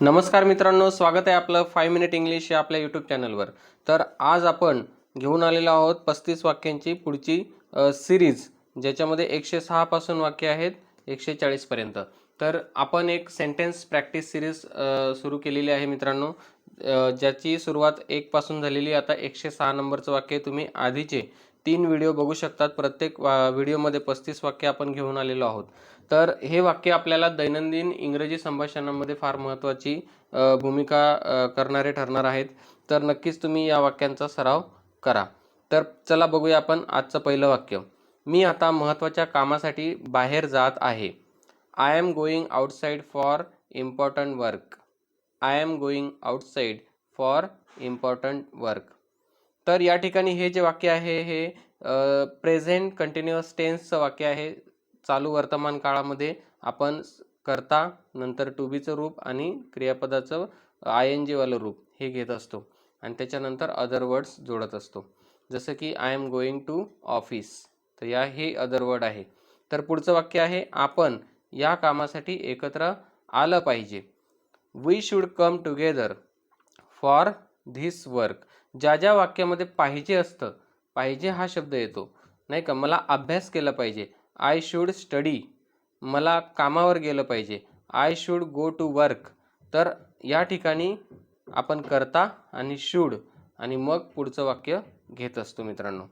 नमस्कार मित्रांनो स्वागत आहे आपलं फाय मिनिट इंग्लिश या आपल्या यूट्यूब चॅनलवर तर आज आपण घेऊन आलेलो आहोत पस्तीस वाक्यांची पुढची सिरीज ज्याच्यामध्ये एकशे सहापासून वाक्य आहेत एकशे चाळीसपर्यंत तर आपण एक सेंटेन्स प्रॅक्टिस सिरीज सुरू केलेली आहे मित्रांनो. ज्याची सुरुवात एकपासून झालेली आता एकशे सहा नंबरचं वाक्य तुम्ही आधीचे तीन व्हिडिओ बघू शकतात. प्रत्येक वा व्हिडिओमध्ये पस्तीस वाक्य आपण घेऊन आलेलो आहोत. तर हे वाक्य आपल्याला दैनंदिन इंग्रजी संभाषणामध्ये फार महत्त्वाची भूमिका करणारे ठरणार आहेत. तर नक्कीच तुम्ही या वाक्यांचा सराव करा. तर चला बघूया आपण आजचं पहिलं वाक्य. मी आता महत्त्वाच्या कामासाठी बाहेर जात आहे. I am going outside for important work I am going outside for important work तर या ठिकाणी हे जे वाक्य आहे हे प्रेझेंट कंटिन्युअस टेन्सचं वाक्य आहे. चालू वर्तमान काळामध्ये आपण करता नंतर टू बीचं रूप आणि क्रियापदाचं आय एन जीवालं रूप हे घेत असतो. आणि त्याच्यानंतर अदर वर्ड्स जोडत असतो. जसं की I am going to office तर या हे अदर वर्ड आहे. तर पुढचं वाक्य आहे आपण या कामासाठी एकत्र आलं पाहिजे. We should come together for this work ज्या ज्या वाक्यामध्ये पाहिजे असतं पाहिजे हा शब्द येतो. नाही का? मला अभ्यास केला पाहिजे. आय शूड स्टडी मला कामावर गेलं पाहिजे. I should go to work तर या ठिकाणी आपण करता आणि शूड आणि मग पुढचं वाक्य घेत असतो मित्रांनो.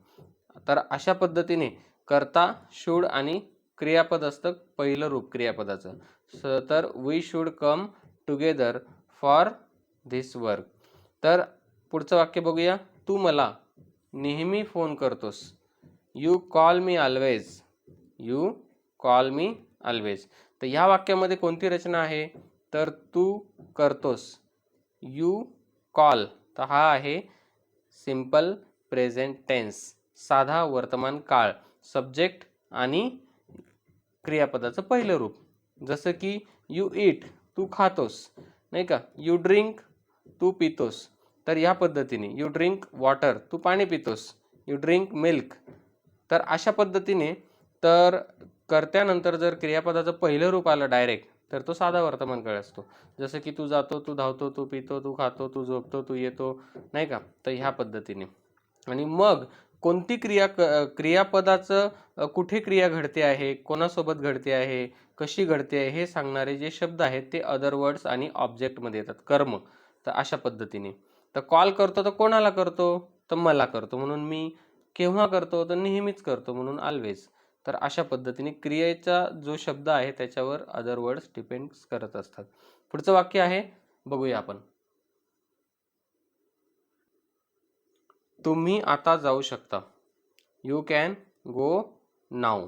तर अशा पद्धतीने करता शूड आणि क्रियापद असतं पहिलं रूप क्रियापदाचं. स तर we should come together for this work तर पुढचं वाक्य बघूया. तू मला नेहमी फोन करतोस. You call me always you call me always तर ह्या वाक्यामध्ये कोणती रचना आहे? तर तू करतोस. यू कॉल तर हा आहे सिंपल प्रेझेंट टेन्स साधा वर्तमान काळ. सब्जेक्ट आणि क्रियापदाचं पहिलं रूप. जसं की यू इट तू खातोस. नाही का? यू ड्रिंक तू पितोस. तर या पद्धतीने यू ड्रिंक वॉटर तू पाणी पितोस यू ड्रिंक मिल्क तर अशा पद्धतीने तर कर्त्यानंतर जर क्रियापदाचं पहिलं रूप आलं डायरेक्ट तर तो साधा वर्तमान काळ असतो. जसं की तू जातो तू धावतो तू पितो तू खातो तू झोपतो तू येतो नाही का? तर ह्या पद्धतीने. आणि मग कोणती क्रिया क क्रियापदाचं कुठे क्रिया घडते आहे कोणासोबत घडते आहे कशी घडते आहे हे सांगणारे जे शब्द आहेत ते अदर वर्ड्स आणि ऑब्जेक्टमध्ये येतात कर्म. तर अशा पद्धतीने. तर कॉल करतो तर कोणाला करतो? तर मला करतो. म्हणून मी केव्हा करतो? तर नेहमीच करतो म्हणून ऑलवेज तर अशा पद्धतीने क्रियेचा जो शब्द आहे त्याच्यावर अदर वर्ड्स डिपेंड करत असतात. पुढचं वाक्य आहे बघूया आपण. तुम्ही आता जाऊ शकता. यू कॅन गो नाव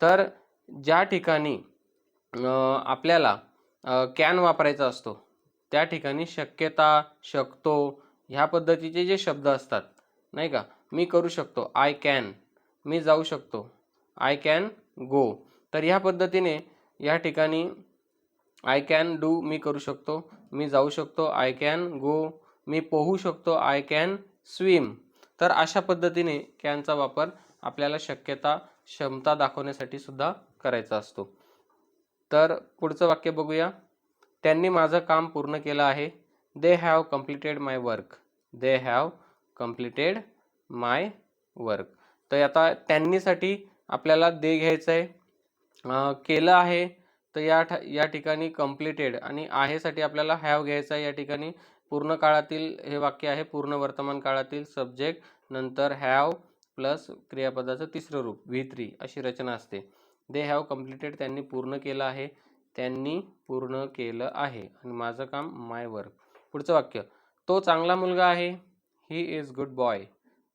तर ज्या ठिकाणी आपल्याला कॅन वापरायचा असतो त्या ठिकाणी शक्यता शकतो ह्या पद्धतीचे जे शब्द असतात नाही का? मी करू शकतो. आय कॅन मी जाऊ शकतो. आय कॅन गो तर ह्या पद्धतीने या ठिकाणी आय कॅन डू मी करू शकतो. मी जाऊ शकतो. आय कॅन गो मी पोहू शकतो. आय कॅन स्विम तर अशा पद्धतीने कॅनचा वापर आपल्याला शक्यता क्षमता दाखवण्यासाठी सुद्धा करायचा असतो. तर पुढचं वाक्य बघूया. त्यांनी माझं काम पूर्ण केलं आहे. They have completed my work they have completed my work तर आता त्यांनीसाठी आपल्याला दे घ्यायचं आहे. केलं आहे. तर या ठ या ठिकाणी कम्प्लिटेड आणि आहेसाठी आपल्याला हॅव घ्यायचं आहे या ठिकाणी. पूर्ण काळातील हे वाक्य आहे पूर्ण वर्तमान काळातील सब्जेक्ट नंतर हॅव प्लस क्रियापदाचं तिसरं रूप व्ही थ्री अशी रचना असते. दे हॅव कम्प्लिटेड त्यांनी पूर्ण केलं आहे. त्यांनी पूर्ण केलं आहे. आणि माझं काम माय वर्क पुढचं वाक्य. तो चांगला मुलगा आहे ही इज गुड बॉय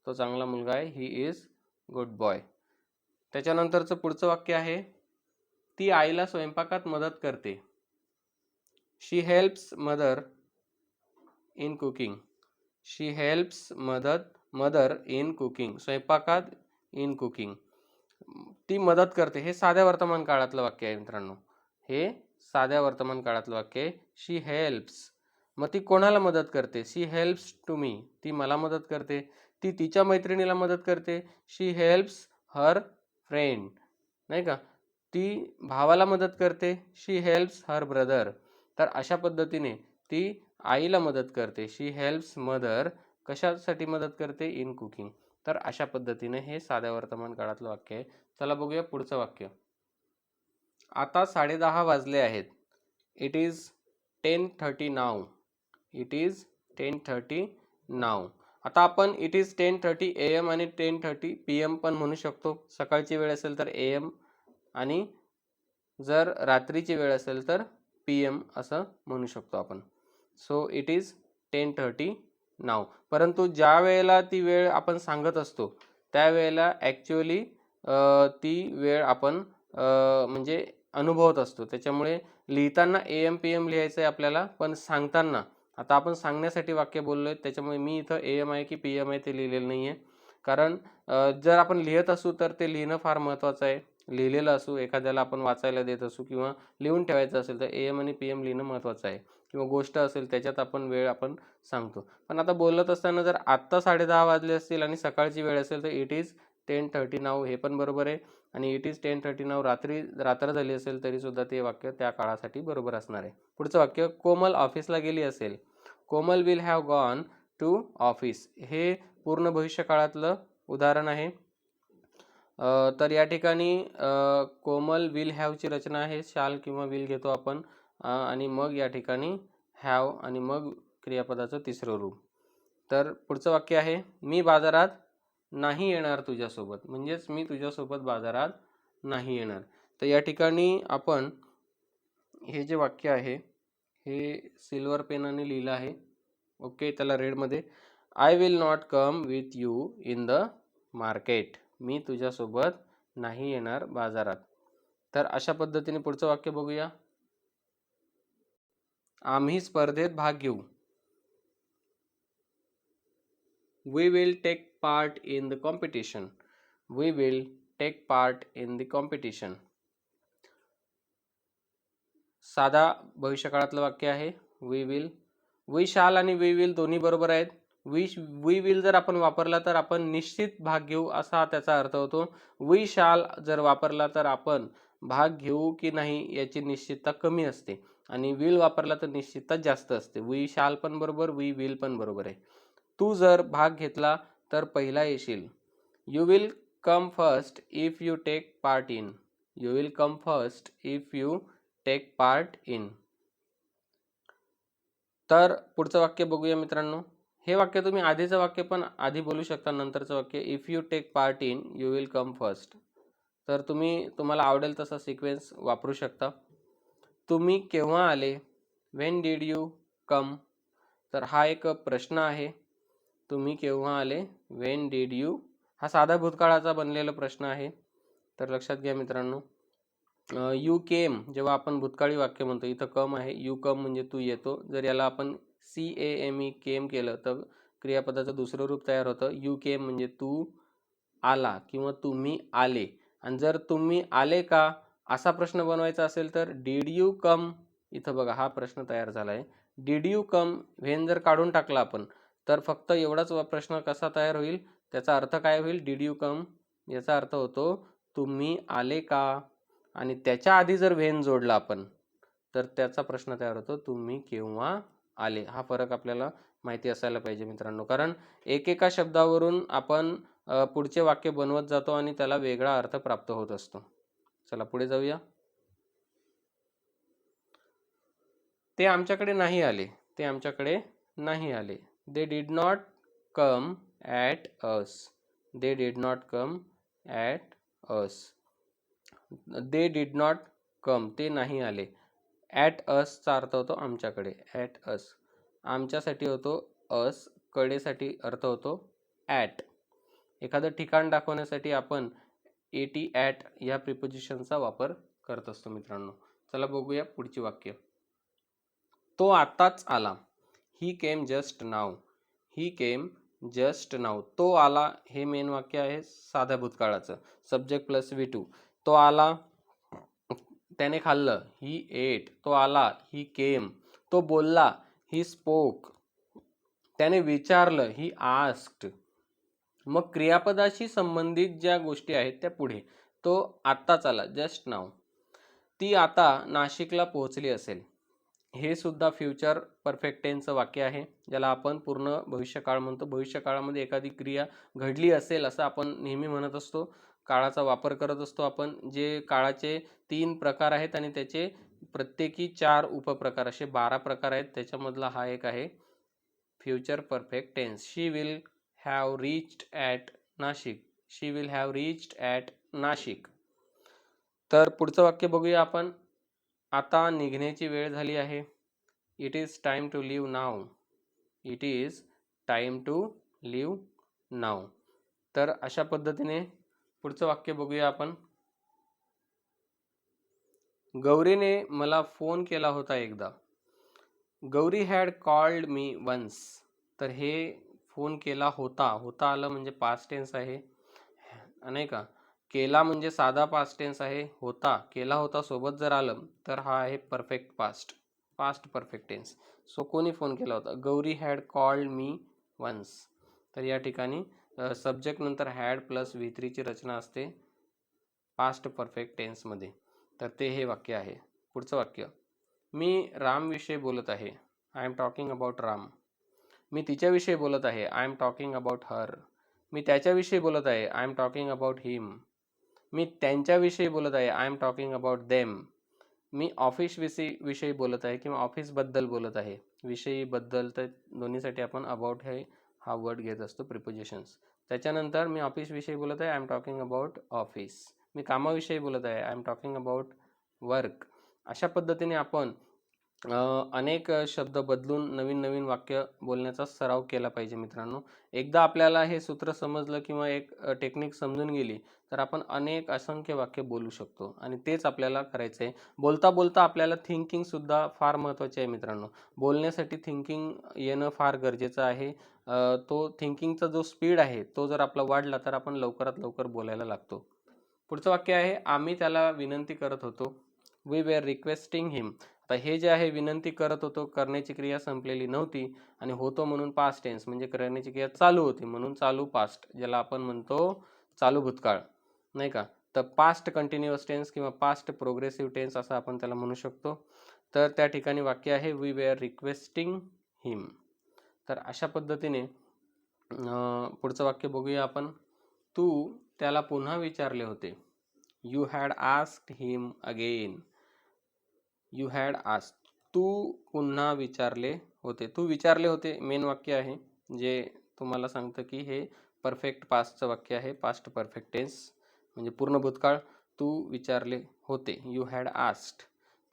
तो चांगला मुलगा आहे ही इज गुड बॉय त्याच्यानंतरचं पुढचं वाक्य आहे ती आईला स्वयंपाकात मदत करते. She helps mother in cooking she helps मदत मदर इन कुकिंग स्वयंपाकात इन कुकिंग ती मदत करते. हे साध्या वर्तमान काळातलं वाक्य आहे मित्रांनो. हे साध्या वर्तमान काळातलं वाक्य आहे. शी हेल्प्स मग ती कोणाला मदत करते? She helps to me. ती मला मदत करते. ती तिच्या मैत्रिणीला मदत करते. She helps her friend. नाही का? ती भावाला मदत करते. She helps her brother. तर अशा पद्धतीने ती आईला मदत करते. शी हेल्प्स मदर कशासाठी मदत करते? In cooking. तर अशा पद्धतीने हे साध्या वर्तमान काळातलं वाक्य आहे. चला बघूया पुढचं वाक्य. आता साडेदहा वाजले आहेत. It is ten thirty now it is ten thirty now आता आपण it is ten thirty A M आणि टेन थर्टी पी एम पण म्हणू शकतो. सकाळची वेळ असेल तर ए एम आणि जर रात्रीची वेळ असेल तर पी एम असं म्हणू शकतो आपण. So it is ten thirty now परंतु ज्या वेळेला ती वेळ आपण सांगत असतो त्यावेळेला ॲक्च्युअली ती वेळ आपण म्हणजे अनुभवत असतो. त्याच्यामुळे लिहिताना ए एम पी एम लिहायचं आहे आपल्याला पण सांगताना आता आपण सांगण्यासाठी वाक्य बोललो आहे त्याच्यामुळे मी इथं ए एम आहे की पी एम आहे ते लिहिलेलं नाही आहे कारण जर आपण लिहित असू तर ते लिहिणं फार महत्त्वाचं आहे. लिहिलेलं असू एखाद्याला आपण वाचायला देत असू किंवा लिहून ठेवायचं असेल तर ए एम आणि पी एम लिहिणं महत्त्वाचं आहे. किंवा गोष्ट असेल त्याच्यात आपण वेळ आपण सांगतो. पण आता बोलत असताना जर आत्ता साडेदहा वाजले असतील आणि सकाळची वेळ असेल तर it is ten thirty now हे पण बरोबर आहे. आणि it is ten thirty now रात्री रात्र झाली असेल तरीसुद्धा ते वाक्य त्या काळासाठी बरोबर असणार आहे. पुढचं वाक्य कोमल ऑफिसला गेली असेल. Komal will have gone to office हे पूर्ण भविष्य काळातलं उदाहरण आहे. तर या ठिकाणी कोमल विल हॅवची रचना आहे. शाल किंवा विल घेतो आपण. आणि मग या ठिकाणी हॅव आणि मग क्रियापदाचं तिसरं रूप. तर पुढचं वाक्य आहे मी बाजारात नाही येणार तुझ्यासोबत. म्हणजेच मी तुझ्यासोबत बाजारात नाही येणार. तर या ठिकाणी आपण हे जे वाक्य आहे हे सिल्वर पेनाने लिहिलं आहे. ओके त्याला रेडमध्ये I will not come with you in the market मी तुझ्यासोबत नाही येणार बाजारात. तर अशा पद्धतीने पुढचं वाक्य बघूया. आम्ही स्पर्धेत भाग घेऊ. We will take part in the competition we will take part in the competition साधा भविष्यकाळातलं वाक्य आहे. वी विल वी शाल आणि वी विल दोन्ही बरोबर आहेत. वी वी विल जर आपण वापरला तर आपण निश्चित भाग घेऊ असा त्याचा अर्थ होतो. वी शाल जर वापरला तर आपण भाग घेऊ की नाही याची निश्चितता कमी असते. आणि विल वापरला तर निश्चितता जास्त असते. वी शाल पण बरोबर वी विल पण बरोबर आहे. तू जर भाग घेतला तर पहिला येशील. You will come first if you take part in you will come first if you take part in तर पुढचं वाक्य बघूया मित्रांनो. हे वाक्य तुम्ही आधीचं वाक्य पण आधी बोलू शकता नंतरचं वाक्य. If you take part in you will come first तर तुम्ही तुम्हाला आवडेल तसा सिक्वेन्स वापरू शकता. तुम्ही केव्हा आले? वेन डीड यू कम तर हा एक प्रश्न आहे. तुम्ही केव्हा आले? वेन डीड यू हा साधा भूतकाळाचा बनलेला प्रश्न आहे. तर लक्षात घ्या मित्रांनो. यू केम जेव्हा आपण भूतकाळी वाक्य म्हणतो इथं कम आहे. यू कम म्हणजे तू येतो. जर याला आपण C A M E came केलं तर क्रियापदाचं दुसरं रूप तयार होतं. यू केम म्हणजे तू आला किंवा तुम्ही आले. आणि जर तुम्ही आले का? असा प्रश्न बनवायचा असेल तर डीड यू कम इथं बघा हा प्रश्न तयार झाला आहे डीड यू कम व्हेन जर काढून टाकला आपण तर फक्त एवढाच प्रश्न कसा तयार होईल? त्याचा अर्थ काय होईल? डीड यू कम याचा अर्थ होतो तुम्ही आले का? आणि त्याच्या आधी जर व्हेन जोडला आपण तर त्याचा प्रश्न तयार होतो तुम्ही केव्हा आले? हा फरक आपल्याला माहिती असायला पाहिजे मित्रांनो. कारण एकेका शब्दावरून आपण पुढचे वाक्य बनवत जातो आणि त्याला वेगळा अर्थ प्राप्त होत असतो. चला पुढे जाऊया. ते आमच्याकडे नाही आले. ते आमच्याकडे नाही आले. They did not come at us they did not come at us they did not come ते नाही आले. ॲट असचा अर्थ होतो आमच्याकडे. ॲट अस आमच्यासाठी होतो अस कडेसाठी अर्थ होतो ॲट एखादं ठिकाण दाखवण्यासाठी आपण ए टी ॲट या प्रिपोजिशनचा वापर करत असतो मित्रांनो. चला बघूया पुढची वाक्य. तो आत्ताच आला. ही केम जस्ट नाव ही केम जस्ट नाव तो आला हे मेन वाक्य आहे साध्या भूतकाळाचं. सब्जेक्ट प्लस व्ही टू तो आला त्याने खाल्लं. ही एट तो आला ही केम तो बोलला ही स्पोक त्याने विचारलं ही आस्क्ड मग क्रियापदाशी संबंधित ज्या गोष्टी आहेत त्या पुढे. तो आत्ताच आला जस्ट नाव ती आता नाशिकला पोहोचली असेल. हे सुद्धा फ्युचर परफेक्ट टेनचं वाक्य आहे ज्याला आपण पूर्ण भविष्यकाळ म्हणतो. भविष्यकाळामध्ये एखादी क्रिया घडली असेल असं आपण नेहमी म्हणत असतो. काळाचा वापर करत असतो आपण. जे काळाचे तीन प्रकार आहेत आणि त्याचे प्रत्येकी चार उपप्रकार असे बारा प्रकार आहेत. त्याच्यामधला हा एक आहे future perfect tense. She will have reached at Nashik. She will have reached at Nashik. तर पुढचं वाक्य बघूया आपण. आता निघण्याची वेळ झाली आहे. It is time to leave now it is time to leave now तर अशा पद्धतीने पुढचं वाक्य बघूया आपण. गौरीने मला फोन केला होता एकदा. Gauri had called me once तर हे फोन केला होता. होता आलं म्हणजे पास्ट टेन्स आहे. नाही का? केला म्हणजे साधा पास्ट टेन्स आहे होता केला होता सोबत जर आलं तर हा आहे perfect past past perfect tense so कोणी फोन केला होता? Gauri had called me once तर या ठिकाणी सब्जेक्ट नंतर हॅड प्लस व्ही थ्रीची रचना असते पास्ट परफेक्ट टेन्समध्ये तर ते हे वाक्य आहे. पुढचं वाक्य. मी रामविषयी बोलत आहे. I am talking about Ram. मी तिच्याविषयी बोलत आहे. I am talking about her मी त्याच्याविषयी बोलत आहे. I am talking about him मी त्यांच्याविषयी बोलत आहे. I am talking about them me office विषयी विषयी बोलत आहे किंवा ऑफिसबद्दल बोलत आहे. विषयीबद्दल तर दोन्हीसाठी आपण अबाउट हे हा वर्ड घेत असतो प्रिपोजिशन्स त्याच्यानंतर मी ऑफिसविषयी बोलत आहे. I am talking about office मी कामाविषयी बोलत आहे. I am talking about work अशा पद्धतीने आपण अनेक शब्द बदलून नवीन नवीन वाक्य बोलण्याचा सराव केला पाहिजे मित्रांनो. एकदा आपल्याला हे सूत्र समजलं किंवा एक टेक्निक समजून गेली तर आपण अनेक असंख्य वाक्य बोलू शकतो आणि तेच आपल्याला करायचं आहे बोलता बोलता आपल्याला थिंकिंगसुद्धा फार महत्त्वाचे आहे मित्रांनो. बोलण्यासाठी थिंकिंग येणं फार गरजेचं आहे. तो थिंकिंगचा जो स्पीड आहे तो जर आपला वाढला तर आपण लवकरात लवकर बोलायला लागतो. पुढचं वाक्य आहे आम्ही त्याला विनंती करत होतो. वी वेअर रिक्वेस्टिंग हिम आता हे जे आहे विनंती करत होतो करण्याची क्रिया संपलेली नव्हती आणि होतो म्हणून पास्ट टेन्स म्हणजे करण्याची क्रिया चालू होती म्हणून चालू पास्ट ज्याला आपण म्हणतो चालू भूतकाळ. नाही का? तर पास्ट कंटिन्युअस टेन्स किंवा पास्ट प्रोग्रेसिव्ह टेन्स असं आपण त्याला म्हणू शकतो. तर त्या ठिकाणी वाक्य आहे वी वेअर रिक्वेस्टिंग हिम तर अशा पद्धतीने पुढचं वाक्य बघूया आपण. तू त्याला पुन्हा विचारले होते. You had asked him again you had ask तू पुन्हा विचारले होते. तू विचारले होते मेन वाक्य आहे जे तुम्हाला सांगतं की हे परफेक्ट पास्टचं वाक्य आहे. पास्ट परफेक्ट टेन्स म्हणजे पूर्ण भूतकाळ. तू विचारले होते. यू हॅड आस्ट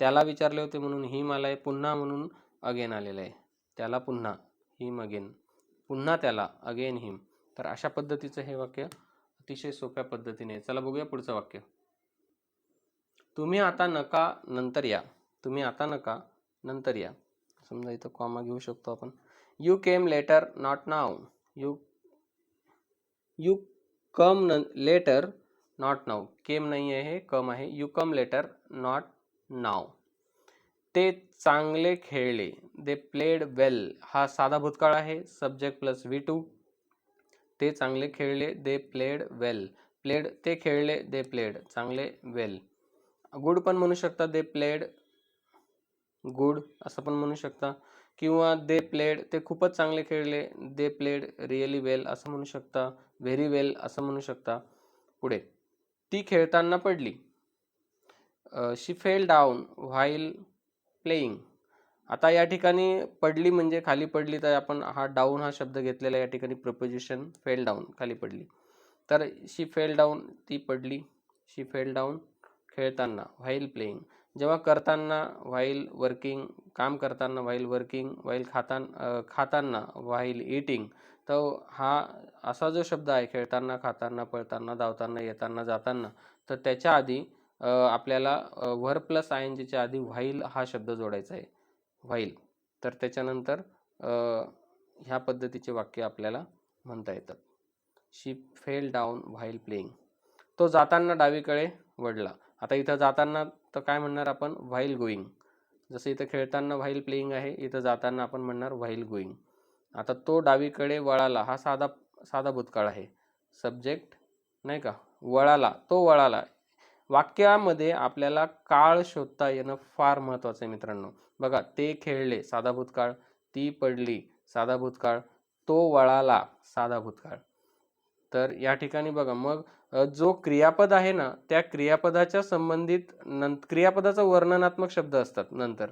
त्याला विचारले होते म्हणून ही मला आहे. पुन्हा म्हणून अगेन आलेलं आहे. त्याला पुन्हा हिम अगेन पुन्हा त्याला अगेन हिम तर अशा पद्धतीचं हे वाक्य अतिशय सोप्या पद्धतीने चला बघूया पुढचं वाक्य. तुम्ही आता नका नंतर या. तुम्ही आता नका, नंतर या. समजा इथं कॉमा घेऊ शकतो आपण. You came later not now you you come न लेटर नॉट नाव केम नाही आहे, हे कम आहे. You come later not now ते चांगले खेळले. दे प्लेड वेल हा साधा भूतकाळ आहे. सब्जेक्ट प्लस व्ही टू ते चांगले खेळले. दे प्लेड वेल प्लेड ते खेळले. दे प्लेड चांगले वेल गुड पण म्हणू शकता दे प्लेड गुड असं पण म्हणू शकता. किंवा दे प्लेड ते खूपच चांगले खेळले. दे प्लेड रिअली वेल असं म्हणू शकता. व्हेरी वेल असं म्हणू शकता. पुढे. ती खेळताना पडली. She fell down while playing आता या ठिकाणी पडली म्हणजे खाली पडली तर आपण हा डाऊन हा शब्द घेतलेला या ठिकाणी प्रपोजिशन फेल डाऊन खाली पडली. तर शी फेल डाऊन ती पडली. शी फेल डाऊन खेळताना व्हाईल प्लेईंग जेव्हा करताना व्हाईल वर्किंग काम करताना व्हाईल वर्किंग व्हाईल खाताना खाताना व्हाईल इटिंग तर हा असा जो शब्द आहे खेळताना खाताना पळताना धावताना येताना जाताना तर त्याच्या आधी आपल्याला व्हर प्लस आय एन जीच्या आधी व्हाईल हा शब्द जोडायचा आहे. व्हाईल तर त्याच्यानंतर ह्या पद्धतीचे वाक्य आपल्याला म्हणता येतात she fell down while playing तो जाताना डावीकडे वळला. आता इथं जाताना तर काय म्हणणार आपण? व्हाईल गोईंग जसं इथं खेळताना व्हाईल प्लेईंग आहे इथं जाताना आपण म्हणणार व्हाईल गोईंग आता तो डावीकडे वळाला हा साधा साधा भूतकाळ आहे. सब्जेक्ट नाही का? वळाला तो वळाला. वाक्यामध्ये आपल्याला काळ शोधता येणं फार महत्त्वाचं आहे मित्रांनो. बघा ते खेळले साधा भूतकाळ. ती पडली साधा भूतकाळ. तो वळाला साधा भूतकाळ. तर या ठिकाणी बघा मग जो क्रियापद आहे ना त्या क्रियापदाच्या संबंधित नं क्रियापदाचा वर्णनात्मक शब्द असतात नंतर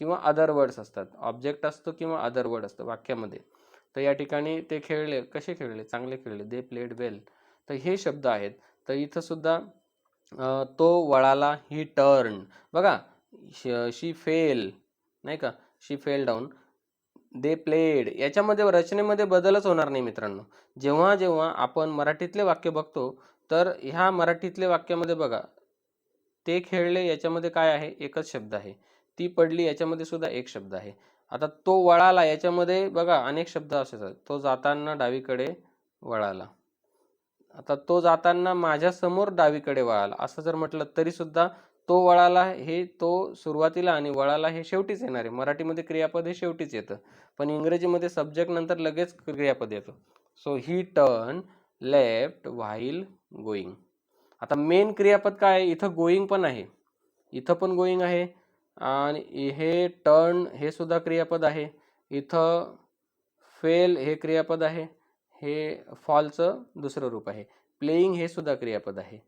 किंवा अदर वर्ड्स असतात. ऑब्जेक्ट असतो किंवा अदर वर्ड असतं वाक्यामध्ये. तर या ठिकाणी ते खेळले कसे खेळले? चांगले खेळले. दे प्लेड वेल तर हे शब्द आहेत. तर इथं सुद्धा तो वळाला ही टर्न बघा शी फेल नाही का? She fell down they played याच्यामध्ये रचनेमध्ये बदलच होणार नाही मित्रांनो. जेव्हा जेव्हा आपण मराठीतले वाक्य बघतो तर ह्या मराठीतले वाक्यामध्ये बघा ते खेळले याच्यामध्ये काय आहे? एकच शब्द आहे. ती पडली याच्यामध्ये सुद्धा एक शब्द आहे. आता तो वळाला याच्यामध्ये बघा अनेक शब्द असतात. तो जाताना डावीकडे वळाला. आता तो जाताना माझ्यासमोर डावीकडे वळाला. असं जर म्हटलं तरी सुद्धा तो वळाला हे तो सुरुवातीला आणि वळाला हे शेवटीच येणार आहे. मराठीमध्ये क्रियापद हे शेवटीच येतं. पण इंग्रजीमध्ये सब्जेक्ट नंतर लगेच क्रियापद येतं. So he turn left while going आता मेन क्रियापद काय? आहे इथं गोईंग पण आहे. इथं पण गोईंग आहे. आणि हे टर्न हे सुद्धा क्रियापद आहे. इथं फेल हे क्रियापद आहे. हे फॉलचं दुसरं रूप आहे. प्लेईंग हे सुद्धा क्रियापद आहे.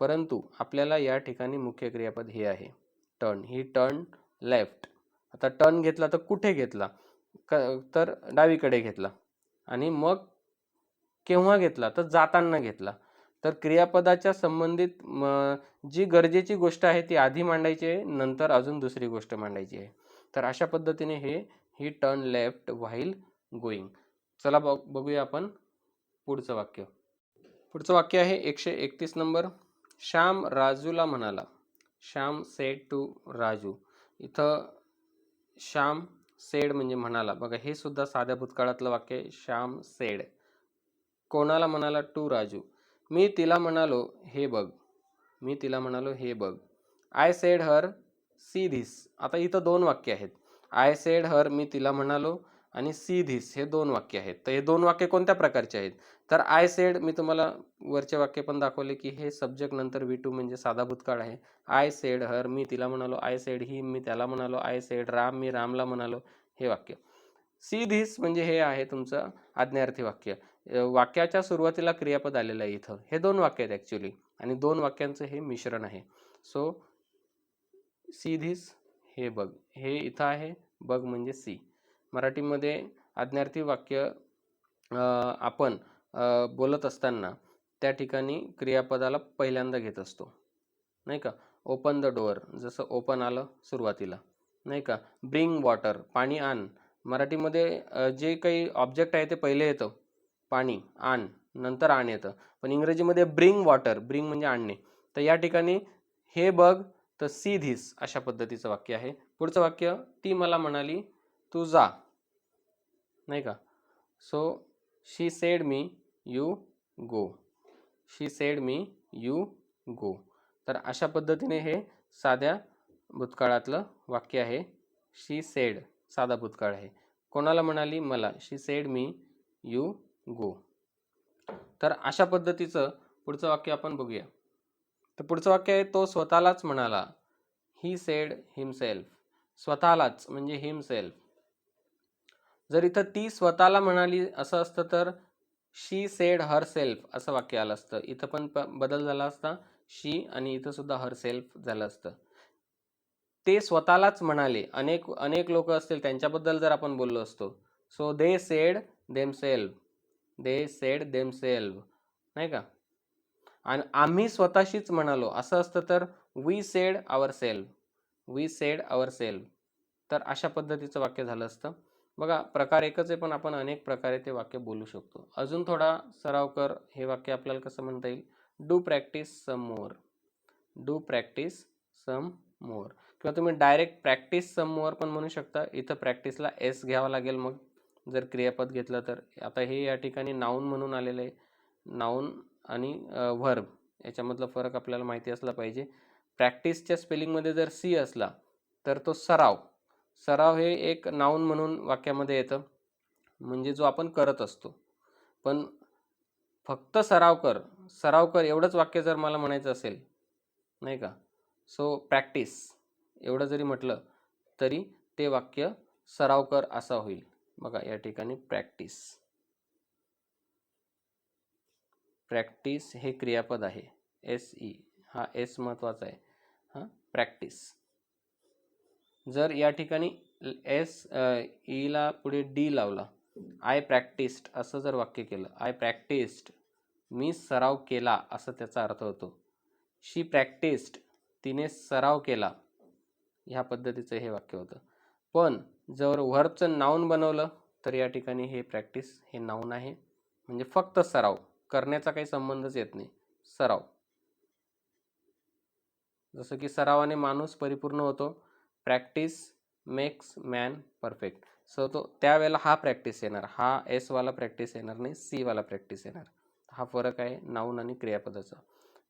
परंतु आपल्याला या ठिकाणी मुख्य क्रियापद हे आहे. टर्न. He turn left. आता टर्न घेतला तर कुठे घेतला? क तर डावीकडे घेतला. आणि मग केव्हा घेतला? तर जाताना घेतला. तर क्रियापदाच्या संबंधित जी गरजेची गोष्ट आहे ती आधी मांडायची आहे नंतर अजून दुसरी गोष्ट मांडायची आहे. तर अशा पद्धतीने हे he turn left while going चला बघ बघूया आपण पुढचं वाक्य. पुढचं वाक्य आहे एकशे एकतीस नंबर. श्याम राजूला म्हणाला. Shyam said to Raju. इथं श्याम सेड म्हणजे म्हणाला. बघा हे सुद्धा साध्या भूतकाळातलं वाक्य आहे. श्याम सेड कोणाला म्हणाला टू राजू मी तिला म्हणालो हे बघ मी तिला म्हणालो हे बघ I said her see this आता इथं दोन वाक्य आहेत. आय सेड हर मी तिला म्हणालो आणि सी धिस हे दोन वाक्य आहेत. तर हे दोन वाक्य कोणत्या प्रकारचे आहेत? तर आय सेड मी तुम्हाला वरचे वाक्य पण दाखवले की हे सब्जेक्ट नंतर वी टू म्हणजे साधा भूतकाळ आहे. आय सेड हर मी तिला म्हणालो आय सेड ही मी त्याला म्हणालो आय सेड राम मी रामला म्हणालो हे वाक्य. सी धिस म्हणजे हे आहे तुमचं आज्ञार्थी वाक्य. वाक्याच्या सुरुवातीला क्रियापद आलेलं आहे इथं. हे दोन वाक्य आहेत ॲक्च्युली आणि दोन वाक्यांचं हे मिश्रण आहे. सो सी धिस हे बघ. हे इथं आहे. बघ म्हणजे सी. मराठीमध्ये आज्ञार्थी वाक्य आपण बोलत असताना त्या ठिकाणी क्रियापदाला पहिल्यांदा घेत असतो. नाही का? ओपन द डोअर जसं ओपन आलं सुरुवातीला. नाही का? ब्रिंग वॉटर पाणी आण. मराठीमध्ये जे काही ऑब्जेक्ट आहे ते पहिले येतं. पाणी आण नंतर आण येतं. पण इंग्रजीमध्ये ब्रिंग वॉटर ब्रिंग म्हणजे आणणे. तर या ठिकाणी हे बघ तर सी धीस अशा पद्धतीचं वाक्य आहे. पुढचं वाक्य ती मला म्हणाली तू जा. नाही का? So she said me you go she said me you go तर अशा पद्धतीने हे साध्या भूतकाळातलं वाक्य आहे. शी सेड साधा भूतकाळ आहे. कोणाला म्हणाली? मला. She said me you go. तर अशा पद्धतीचं पुढचं वाक्य आपण बघूया. तर पुढचं वाक्य आहे तो स्वतःलाच म्हणाला ही सेड हिमसेल्फ स्वतःलाच म्हणजे हिमसेल्फ जर इथं ती स्वतःला म्हणाली असं असतं तर शी सेड हर सेल्फ असं वाक्य आलं असतं. इथं पण प बदल झाला असता. शी आणि इथं सुद्धा हर सेल्फ झालं असतं. ते स्वतःलाच म्हणाले. अनेक अनेक लोक असतील त्यांच्याबद्दल जर आपण बोललो असतो. So they said themself they said themself नाही का? आणि आम्ही स्वतःशीच म्हणालो असं असतं तर we said ourself we said ourselves तर अशा पद्धतीचं वाक्य झालं असतं. बघा प्रकार एकच आहे पण आपण अनेक प्रकारे ते वाक्य बोलू शकतो. अजून थोडा सराव कर हे वाक्य आपल्याला कसं म्हणता येईल? Do practice some more do practice some more किंवा तुम्ही डायरेक्ट प्रॅक्टिस सम मोर पण म्हणू शकता. इथं प्रॅक्टिसला एस घ्यावा लागेल मग. जर क्रियापद घेतलं तर. आता हे या ठिकाणी नाऊन म्हणून आलेलं आहे. नाऊन आणि व्हर्ब याच्यामधला फरक आपल्याला माहिती असला पाहिजे. प्रॅक्टिसच्या स्पेलिंगमध्ये जर सी असला तर तो सराव. सराव हे एक नाऊन म्हणून वाक्यामध्ये येतं. म्हणजे जो आपण करत असतो. पण फक्त सराव कर. सराव कर एवढंच वाक्य जर मला म्हणायचं असेल नाही का? सो प्रॅक्टिस एवढं जरी म्हटलं तरी ते वाक्य सराव कर असा होईल. बघा या ठिकाणी प्रॅक्टिस. प्रॅक्टिस हे क्रियापद आहे. एस ई हा एस महत्त्वाचा आहे. हां प्रॅक्टिस. जर या ठिकाणी एस ईला पुढे डी लावला आय प्रॅक्टिस्ड असं जर वाक्य केलं आय प्रॅक्टिस्ड मी सराव केला असं त्याचा अर्थ होतो. शी प्रॅक्टिस्ड तिने सराव केला ह्या पद्धतीचं हे वाक्य होतं. पण जर व्हर्बचं नाऊन बनवलं तर या ठिकाणी हे प्रॅक्टिस हे नाऊन आहे. म्हणजे फक्त सराव. करण्याचा काही संबंधच येत नाही. सराव. जसं की सरावाने माणूस परिपूर्ण होतो. Practice makes man perfect so तो त्यावेळेला हा प्रॅक्टिस येणार. हा एसवाला प्रॅक्टिस येणार नाही. सीवाला प्रॅक्टिस येणार. हा फरक आहे नाऊन आणि क्रियापदाचा.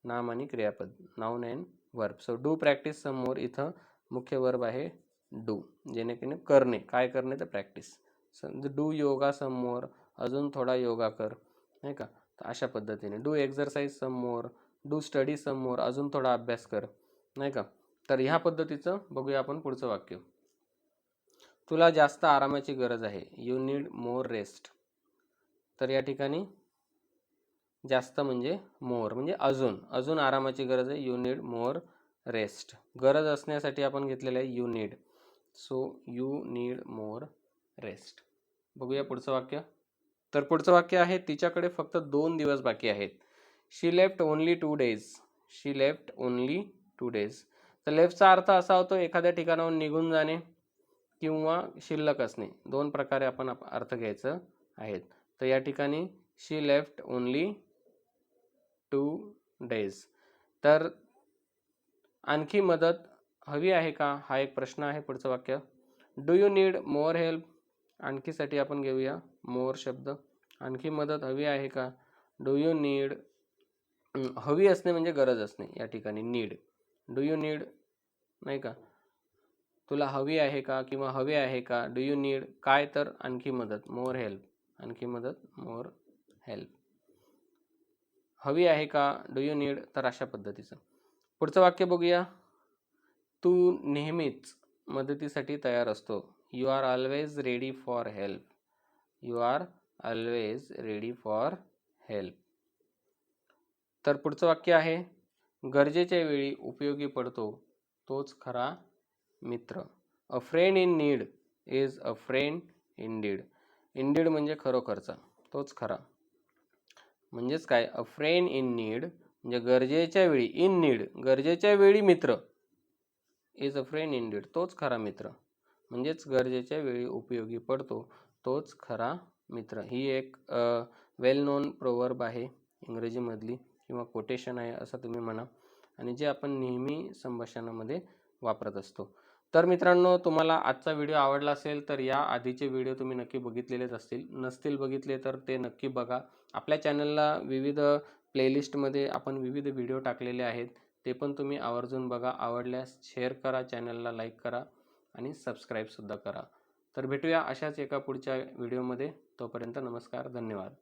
नाम आणि क्रियापद. Noun and verb so do practice some more इथं मुख्य वर्ब आहे डू जेणेकरून करणे काय करणे तर प्रॅक्टिस डू योगा समोर अजून थोडा योगा कर नाही का? तर अशा पद्धतीने. डू एक्झरसाईज समोर डू स्टडी समोर अजून थोडा अभ्यास कर नाही का? तर ह्या पद्धतीचं बघूया आपण पुढचं वाक्य. तुला जास्त आरामाची गरज आहे. यू नीड मोर रेस्ट तर या ठिकाणी जास्त म्हणजे मोर म्हणजे अजून अजून आरामाची गरज आहे. यू नीड मोर रेस्ट गरज असण्यासाठी आपण घेतलेलं आहे you need so you need more rest. बघूया पुढचं वाक्य. तर पुढचं वाक्य आहे तिच्याकडे फक्त दोन दिवस बाकी आहेत. She left only two days she left only two days तर लेफ्टचा अर्थ असा होतो एखाद्या ठिकाणाहून निघून जाणे किंवा शिल्लक असणे. दोन प्रकारे आपण अर्थ घ्यायचं आहेत. तर या ठिकाणी she left only two days तर आणखी मदत हवी आहे का? हा एक प्रश्न आहे पुढचं वाक्य. Do you need more help आणखीसाठी आपण घेऊया मोर शब्द. आणखी मदत हवी आहे का? डू यू नीड हवी असणे म्हणजे गरज असणे या ठिकाणी नीड डू यू नीड नाही का? तुला हवी आहे का किंवा हवे आहे का? डू यू नीड काय तर आणखी मदत मोर हेल्प आणखी मदत मोर हेल्प हवी आहे का? डू यू नीड तर अशा पद्धतीचं. पुढचं वाक्य बघूया. तू नेहमीच मदतीसाठी तयार असतो. You are always ready for help you are always ready for help तर पुढचं वाक्य आहे गरजेच्या वेळी उपयोगी पडतो तोच खरा मित्र. A friend in need is a friend indeed indeed म्हणजे खरोखरचा तोच खरा. म्हणजेच काय? अ फ्रेंड इन नीड म्हणजे गरजेच्या वेळी इन नीड गरजेच्या वेळी मित्र. इज अ फ्रेंड इंडीड तोच खरा मित्र. म्हणजेच गरजेच्या वेळी उपयोगी पडतो तोच खरा मित्र. ही एक वेल नोन प्रोवर्ब आहे इंग्रजीमधली किंवा कोटेशन आहे असं तुम्ही म्हणा आणि जे आपण नेहमी संभाषणामध्ये वापरत असतो. तर मित्रांनो तुम्हाला आजचा व्हिडिओ आवडला असेल तर या आधीचे व्हिडिओ तुम्ही नक्की बघितलेलेच असतील. नसतील बघितले तर ते नक्की बघा. आपल्या चॅनलला विविध प्लेलिस्टमध्ये आपण विविध व्हिडिओ टाकलेले आहेत. ते पण तुम्ही आवर्जून बघा. आवडल्यास शेअर करा चॅनलला लाईक करा आणि सबस्क्राईबसुद्धा करा. तर भेटूया अशाच एका पुढच्या व्हिडिओमध्ये तोपर्यंत नमस्कार धन्यवाद.